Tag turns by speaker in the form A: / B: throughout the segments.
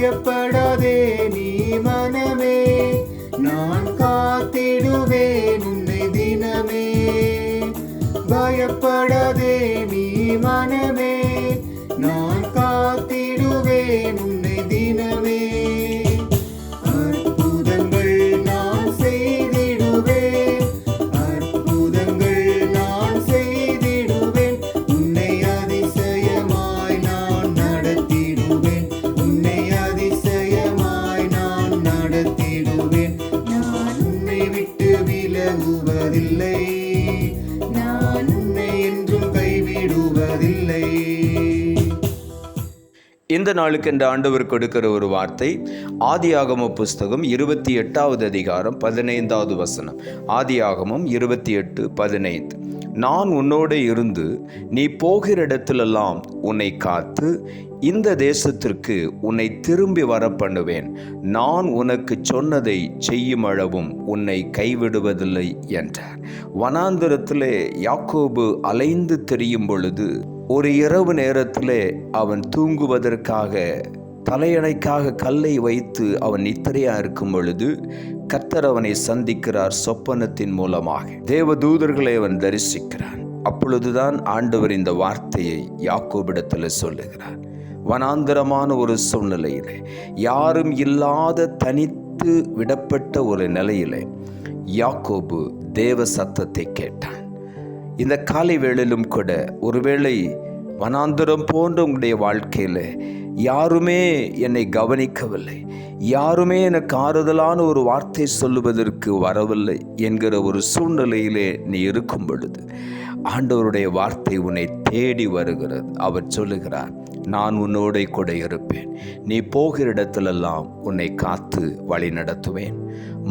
A: பயப்படாதே நீ மனமே. நான் காத்திடுவேன் உன்னை தினமே. பயப்படாதே நீ மனமே. நான் காத்திடுவேன் உன்னை
B: இந்த நாளுக்கு என்ற ஆண்டவர் கொடுக்கிற ஒரு வார்த்தை ஆதியாகம புஸ்தகம் இருபத்தி எட்டாவது அதிகாரம் பதினைந்தாவது வசனம். ஆதியாகமம் இருபத்தி எட்டு பதினைந்து. நான் உன்னோடு இருந்து நீ போகிற இடத்திலெல்லாம் உன்னை காத்து இந்த தேசத்திற்கு உன்னை திரும்பி வர பண்ணுவேன் நான் உனக்கு சொன்னதை செய்யும் அளவும் உன்னை கைவிடுவதில்லை என்றார். வனாந்திரத்திலே யாக்கோபு அலைந்து தெரியும் பொழுது ஒரு இரவு நேரத்திலே அவன் தூங்குவதற்காக தலையணைக்காக கல்லை வைத்து அவன் நித்திரையாக இருக்கும் பொழுது கத்தர் அவனை சந்திக்கிறார் சொப்பனத்தின் மூலமாக. தேவ தூதர்களை அவன் தரிசிக்கிறான். அப்பொழுதுதான் ஆண்டவர் இந்த வார்த்தையை யாக்கோபிடத்தில் சொல்லுகிறார். வனாந்தரமான ஒரு சூழ்நிலையிலே யாரும் இல்லாத தனித்து விடப்பட்ட ஒரு நிலையிலே யாக்கோபு தேவ சத்தத்தை கேட்டான். இந்த காலை வேளையிலும் கூட ஒருவேளை வனாந்தரம் போன்ற உங்களுடைய வாழ்க்கையில் யாருமே என்னை கவனிக்கவில்லை. யாருமே எனக்கு ஆறுதலான ஒரு வார்த்தை சொல்லுவதற்கு வரவில்லை என்கிற ஒரு சூழ்நிலையிலே நீ இருக்கும் பொழுது ஆண்டவருடைய வார்த்தை உன்னை தேடி வருகிறது. அவர் சொல்லுகிறார் நான் உன்னோட கூட இருப்பேன். நீ போகிற இடத்திலெல்லாம் உன்னை காத்து வழி நடத்துவேன்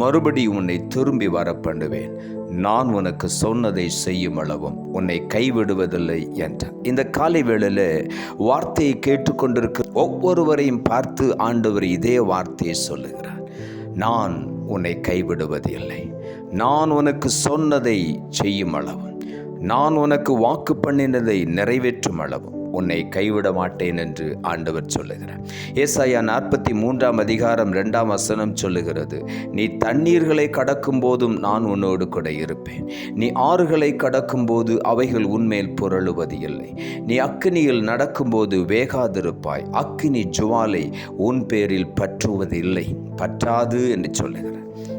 B: மறுபடி உன்னை திரும்பி வர பண்ணுவேன் நான் உனக்கு சொன்னதை செய்யும் அளவும் உன்னை கைவிடுவதில்லை என்றார் இந்த காலை வேளையில் வார்த்தையை கேட்டுக்கொண்டிருக்க ஒவ்வொருவரையும் பார்த்து ஆண்டவர் இதே வார்த்தையை சொல்லுகிறார். நான் உன்னை கைவிடுவதில்லை. நான் உனக்கு சொன்னதை செய்யும் அளவும். நான் உனக்கு வாக்கு பண்ணினதை நிறைவேற்றும் அளவும். உன்னை கைவிட மாட்டேன் என்று ஆண்டவர் சொல்லுகிறார். ஏசாயா நாற்பத்தி மூன்றாம் அதிகாரம் ரெண்டாம் வசனம் சொல்லுகிறது நீ தண்ணீர்களை கடக்கும் போதும் நான் உன்னோடு கூட இருப்பேன். நீ ஆறுகளை கடக்கும் போது அவைகள் உன்மேல் புரளுவது இல்லை. நீ அக்கினியில் நடக்கும்போது வேகாதிருப்பாய். அக்கினி ஜுவாலை உன் பேரில் பற்றுவது இல்லை பற்றாது என்று சொல்லுகிறார்.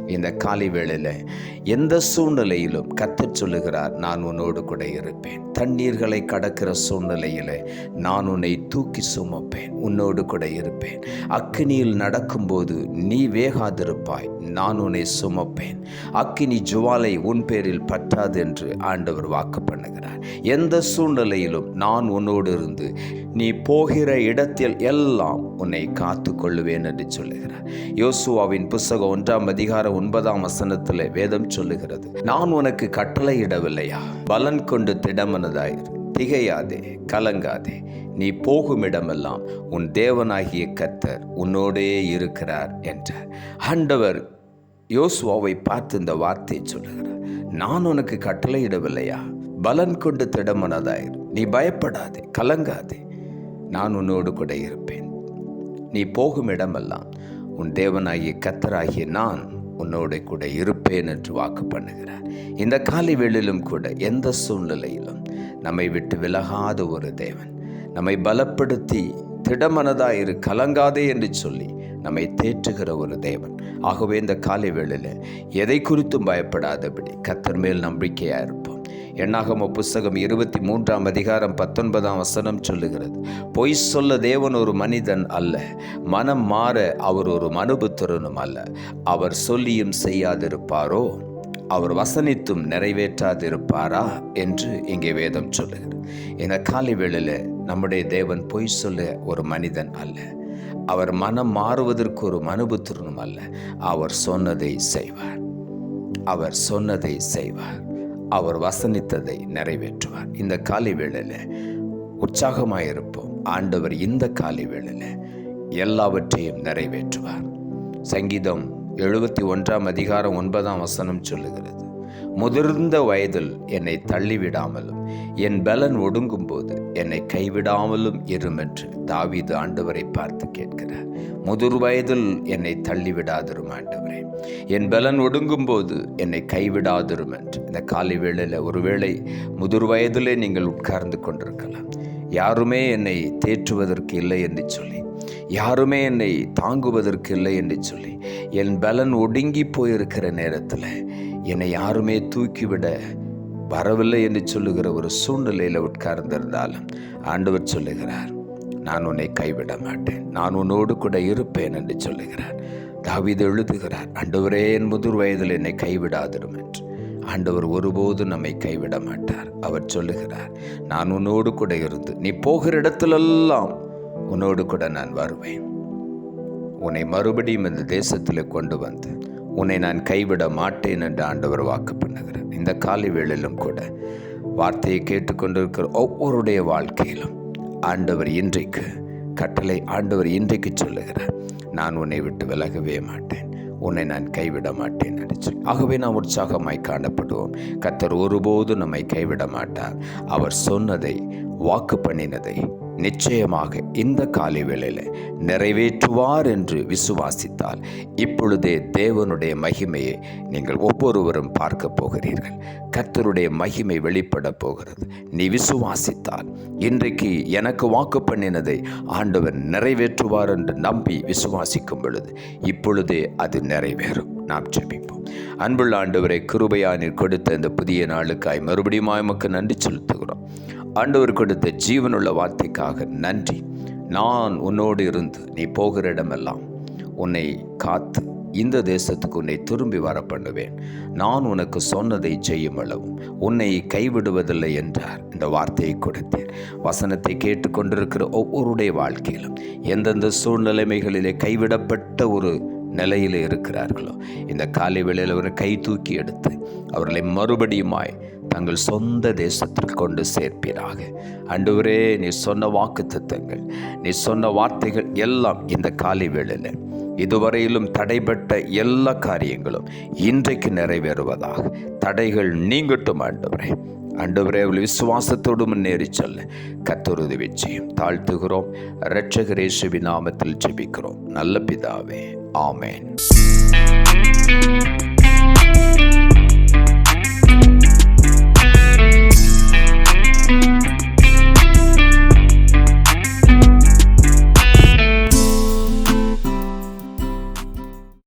B: இந்த காலை வேளையில் எந்த சூழ்நிலையிலும் கத்தர் சொல்லுகிறார் நான் உன்னோடு கூட இருப்பேன். தண்ணீர்களை கடக்கிற சூழ்நிலையில் நான் உன்னை தூக்கி சுமப்பேன். உன்னோடு கூட இருப்பேன். அக்கினியில் நடக்கும்போது நீ வேகாதிருப்பாய். நான் உன்னை சுமப்பேன். அக்கினி ஜுவாலை உன் பேரில் பற்றாது என்று ஆண்டவர் வாக்கு பண்ணுகிறார். எந்த சூழ்நிலையிலும் நான் உன்னோடு இருந்து நீ போகிற இடத்தில் எல்லாம் உன்னை காத்து கொள்ளுவேன் என்று சொல்லுகிறார். யோசுவாவின் புஸ்தகம் ஒன்றாம் அதிகாரம் ஒன்பதாம் வசனத்தில் வேதம் சொல்லுகிறது. நான் உனக்கு கட்டளையிடவில்லையா? பலன் கொண்டு திடமனதாயிரு திகையாதே கலங்காதே. நீ போகும் இடமெல்லாம் உன் தேவனாகிய கத்தர் உன்னோடே இருக்கிறார் என்றார். ஆண்டவர் யோசுவாவை பார்த்து இந்த வார்த்தையை சொல்லுகிறார். நான் உனக்கு கட்டளையிடவில்லையா? பலன் கொண்டு திடமனதாயிரு நீ பயப்படாதே கலங்காதே. நான் உன்னோடு கூட இருப்பேன். நீ போகும் இடமெல்லாம் உன் தேவனாகிய கத்தராகிய நான் உன்னோட கூட இருப்பேன் என்று வாக்கு பண்ணுகிறார். இந்த காலை வேளையிலும் கூட எந்த சூழ்நிலையிலும் நம்மை விட்டு விலகாத ஒரு தேவன் நம்மை பலப்படுத்தி திடமனதாக இரு கலங்காதே என்று சொல்லி நம்மை தேற்றுகிற ஒரு தேவன். ஆகவே இந்த காலை வேளையில் எதை குறித்தும் பயப்படாதபடி கத்தர் மேல் நம்பிக்கையாக இருப்போம் எண்ணாகம புஸ்தகம் இருபத்தி மூன்றாம் அதிகாரம் பத்தொன்பதாம் வசனம் சொல்லுகிறது. பொய் சொல்ல தேவன் ஒரு மனிதன் அல்ல மனம் மாற அவர் ஒரு மனுபுத்திரனும் அல்ல. அவர் சொல்லியும் செய்யாதிருப்பாரோ? அவர் வசனித்தும் நிறைவேற்றாதிருப்பாரா? என்று இங்கே வேதம் சொல்லுகிறது. இந்த காலை வேளையில் நம்முடைய தேவன் பொய் சொல்ல ஒரு மனிதன் அல்ல. அவர் மனம் மாறுவதற்கு ஒரு மனுபுத்திரனும் அல்ல. அவர் சொன்னதை செய்வார். அவர் சொன்னதை செய்வார். அவர் வசனித்ததை நிறைவேற்றுவார். இந்த காலை வேளையில் உற்சாகமாயிருப்போம். ஆண்டவர் இந்த காலை வேளையில் எல்லாவற்றையும் நிறைவேற்றுவார். சங்கீதம் எழுபத்தி ஒன்றாம் அதிகாரம் ஒன்பதாம் வசனம் சொல்லுகிறது. முதிர்ந்த வயதில் என்னை தள்ளிவிடாமலும் என் பலன் ஒடுங்கும்போது என்னை கைவிடாமலும் இரும் என்று தாவீது ஆண்டவரை பார்த்து கேட்கிறார். முதிர் வயதில் என்னை தள்ளிவிடாதிரும் ஆண்டவரே. என் பலன் ஒடுங்கும்போது என்னை கைவிடாதிரும் என்று. இந்த காலை வேளையில் ஒருவேளை முதிர் வயதிலே நீங்கள் உட்கார்ந்து கொண்டிருக்கலாம். யாருமே என்னை தேற்றுவதற்கு இல்லை என்று சொல்லி யாருமே என்னை தாங்குவதற்கு இல்லை என்று சொல்லி என் பலன் ஒடுங்கி போயிருக்கிற நேரத்தில் என்னை யாருமே தூக்கிவிட வரவில்லை என்று சொல்லுகிற ஒரு சூழ்நிலையில் உட்கார்ந்திருந்தாலும் ஆண்டவர் சொல்லுகிறார் நான் உன்னை கைவிட மாட்டேன். நான் உன்னோடு கூட இருப்பேன் என்று சொல்லுகிறார். தாவீது எழுதுகிறார் ஆண்டவரே என் முதிர் வயதில் என்னை கைவிடாதிரும் என்று. ஆண்டவர் ஒருபோதும் நம்மை கைவிட மாட்டார். அவர் சொல்லுகிறார் நான் உன்னோடு கூட இருந்து நீ போகிற இடத்திலெல்லாம் உன்னோடு கூட நான் வருவேன். உன்னை மறுபடியும் இந்த தேசத்தில் கொண்டு வந்து உன்னை நான் கைவிட மாட்டேன் என்று ஆண்டவர் வாக்கு பண்ணுகிறேன் இந்த காலை வேளையிலும் கூட வார்த்தையை கேட்டுக்கொண்டிருக்கிற ஒவ்வொருடைய வாழ்க்கையிலும் ஆண்டவர் இன்றைக்கு கட்டளை ஆண்டவர் இன்றைக்கு சொல்லுகிறார். நான் உன்னை விட்டு விலகவே மாட்டேன். உன்னை நான் கைவிட மாட்டேன் நினைச்சு ஆகவே நாம் உற்சாகமாய் காணப்படுவோம். கத்தர் ஒருபோதும் நம்மை கைவிட மாட்டார். அவர் சொன்னதை வாக்கு பண்ணினதை நிச்சயமாக இந்த காலை வேளையில் நிறைவேற்றுவார் என்று விசுவாசித்தால் இப்பொழுதே தேவனுடைய மகிமையை நீங்கள் ஒவ்வொருவரும் பார்க்க போகிறீர்கள். கர்த்தருடைய மகிமை வெளிப்பட போகிறது. நீ விசுவாசித்தால் இன்றைக்கு எனக்கு வாக்கு பண்ணினதை ஆண்டவர் நிறைவேற்றுவார் என்று நம்பி விசுவாசிக்கும் பொழுது இப்பொழுதே அது நிறைவேறும். நாம் ஜெபிப்போம். அன்புள்ள ஆண்டவரை கிருபையானில் கொடுத்த இந்த புதிய நாளுக்காய் மறுபடியும் எமக்கு நன்றி செலுத்துகிறோம். ஆண்டவர் கொடுத்த ஜீவனுள்ள வார்த்தைக்காக நன்றி. நான் உன்னோடு இருந்து நீ போகிற இடமெல்லாம் உன்னை காத்து இந்த தேசத்துக்கு உன்னை திரும்பி வர பண்ணுவேன் நான் உனக்கு சொன்னதை செய்யும் அளவும் உன்னை கைவிடுவதில்லை என்றார். இந்த வார்த்தையை கொடுத்தேன். வசனத்தை கேட்டுக்கொண்டிருக்கிற ஒவ்வொருடைய வாழ்க்கையிலும் எந்தெந்த சூழ்நிலைமைகளிலே கைவிடப்பட்ட ஒரு நிலையில் இருக்கிறார்களோ இந்த காலை வேளையில் அவரை கை தூக்கி எடுத்து அவர்களை மறுபடியுமாய் தங்கள் சொந்த தேசத்திற்கு கொண்டு சேர்ப்பீராக. அன்றுவரே நீ சொன்ன வாக்கு திட்டங்கள் நீ சொன்ன வார்த்தைகள் எல்லாம் இந்த காலை வேளையில். இதுவரையிலும் தடைபட்ட எல்லா காரியங்களும் இன்றைக்கு நிறைவேறுவதாக. தடைகள் நீங்கட்டும் ஆண்டவரே. ஆண்டவரே அவள் விசுவாசத்தோடு முன்னேறி செல்ல. கத்தர் விஜயம் தாழ்த்துகிறோம். இரட்சகரேசுவி நாமத்தில் ஜெபிக்கிறோம். நல்ல பிதாவே ஆமேன்.